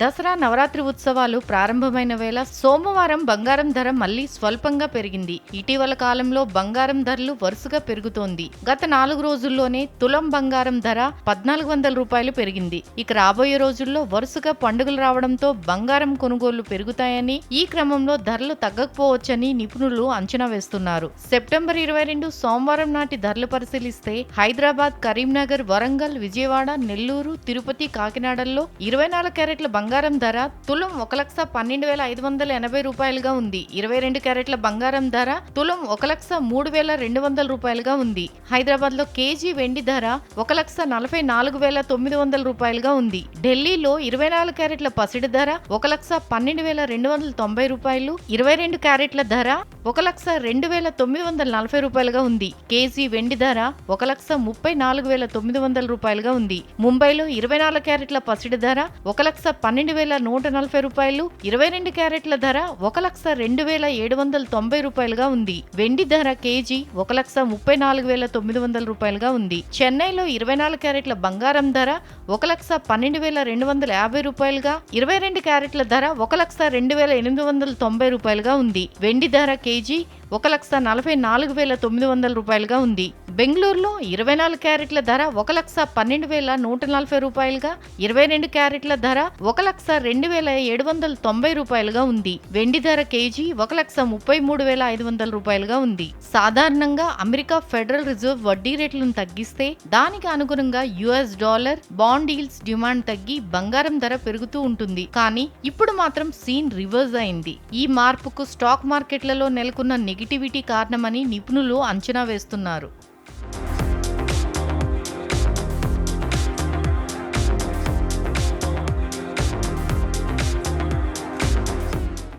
దసరా నవరాత్రి ఉత్సవాలు ప్రారంభమైన వేళ సోమవారం బంగారం ధర మళ్ళీ స్వల్పంగా పెరిగింది. ఇటీవల కాలంలో బంగారం ధరలు వరుసగా పెరుగుతోంది. గత నాలుగు రోజుల్లోనే తులం బంగారం ధర పద్నాలుగు వందల రూపాయలు పెరిగింది. ఇక రాబోయే రోజుల్లో వరుసగా పండుగలు రావడంతో బంగారం కొనుగోళ్ళు పెరుగుతాయని ఈ క్రమంలో ధరలు తగ్గకపోవచ్చని నిపుణులు అంచనా వేస్తున్నారు. సెప్టెంబర్ ఇరవై రెండు సోమవారం నాటి ధరలు పరిశీలిస్తే హైదరాబాద్ కరీంనగర్ వరంగల్ విజయవాడ నెల్లూరు తిరుపతి కాకినాడల్లో ఇరవై నాలుగు క్యారెట్ల బంగారం బంగారం ధర తులం ఒక లక్ష పన్నెండు వేల ఐదు వందల ఎనభై రూపాయలుగా ఉంది. ఇరవై రెండు క్యారెట్ల బంగారం ధర తులం ఒక లక్ష మూడు వేల రెండు వందల రూపాయలుగా ఉంది. హైదరాబాద్లో కేజీ వెండి ధర ఒక లక్ష నలభై నాలుగు వేల తొమ్మిది వందల రూపాయలుగా ఉంది. ఢిల్లీలో ఇరవై నాలుగు క్యారెట్ల పసిడి ధర ఒక లక్ష పన్నెండు వేల రెండు వందల తొంభై రూపాయలు. ఇరవై రెండు క్యారెట్ల ధర ఒక లక్ష రెండు వేల తొమ్మిది వందల నలభై రూపాయలుగా ఉంది. కేజీ వెండి ధర ఒక లక్ష ముప్పై నాలుగు వేల తొమ్మిది వందల రూపాయలుగా ఉంది. ముంబైలో ఇరవై నాలుగు క్యారెట్ల పసిడి ధర ఒక లక్ష పన్నెండు వేల నూట నలభై రూపాయలు. ఇరవై రెండు క్యారెట్ల ధర ఒక లక్ష రెండు వేల ఏడు వందల తొంభై రూపాయలుగా ఉంది. వెండి ధర కేజీ ఒక లక్ష ముప్పై నాలుగు వేల తొమ్మిది వందల రూపాయలుగా ఉంది. చెన్నైలో ఇరవై నాలుగు క్యారెట్ల బంగారం ధర ఒక లక్ష పన్నెండు వేల రెండు వందల యాభై రూపాయలుగా. ఇరవై రెండు క్యారెట్ల ధర ఒక లక్ష రెండు వేల ఎనిమిది వందల తొంభై రూపాయలుగా ఉంది. వెండి ధర కేజీ ఒక లక్ష నలభై నాలుగు వేల తొమ్మిది వందల రూపాయలుగా ఉంది. బెంగళూరులో ఇరవై నాలుగు క్యారెట్ల ధర ఒక లక్ష పన్నెండు వేల నూట నలభై రూపాయలుగా ఇరవై రెండు క్యారెట్ల ధర ఒక లక్ష రెండు వేల ఏడు వందల తొంభై రూపాయలుగా ఉంది. వెండి ధర కేజీ ఒక లక్ష ముప్పై మూడు వేల ఐదు వందల రూపాయలుగా ఉంది. సాధారణంగా అమెరికా ఫెడరల్ రిజర్వ్ వడ్డీ రేట్లను తగ్గిస్తే దానికి అనుగుణంగా US dollar bond deals demand తగ్గి బంగారం ధర పెరుగుతూ ఉంటుంది. కానీ ఇప్పుడు మాత్రం సీన్ రివర్స్ అయింది. ఈ మార్పుకు స్టాక్ మార్కెట్లలో నెలకొన్న నెగిటివిటీ కారణమని నిపుణులు అంచనా వేస్తున్నారు.